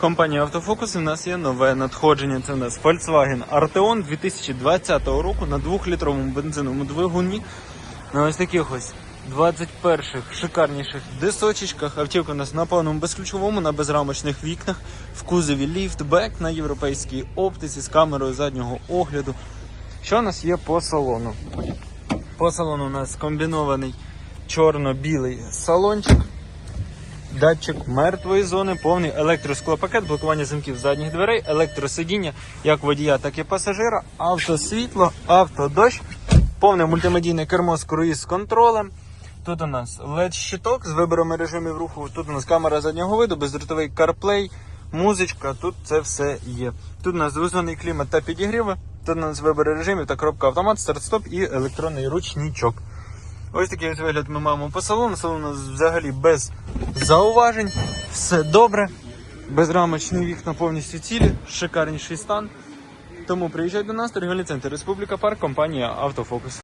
Компанія Автофокус у нас є нове надходження. Це у нас Volkswagen Arteon 2020 року на 2-літровому бензиновому двигуні. На ось таких ось 21-х шикарніших дисочечках. Автівка у нас на повному безключовому, на безрамочних вікнах, в кузові ліфтбек на європейській оптиці з камерою заднього огляду. Що у нас є по салону? По салону у нас комбінований чорно-білий салончик. Датчик мертвої зони, повний електросклопакет, блокування замків задніх дверей, електросидіння як водія, так і пасажира, автосвітло, автодощ, повне мультимедійне кермо з круїз контролем. Тут у нас led щиток з вибором режимів руху. Тут у нас камера заднього виду, бездротовий CarPlay, музичка, тут це все є. Тут у нас двозонний клімат та підігріви. Тут у нас вибори режимів та коробка автомат, старт-стоп і електронний ручничок. Ось такий ось вигляд ми маємо по салону. Салон у нас взагалі без зауважень. Все добре. Безрамочні вікна повністю цілі, шикарніший стан. Тому приїжджай до нас, торгівельний центр Республіка Парк, компанія Автофокус.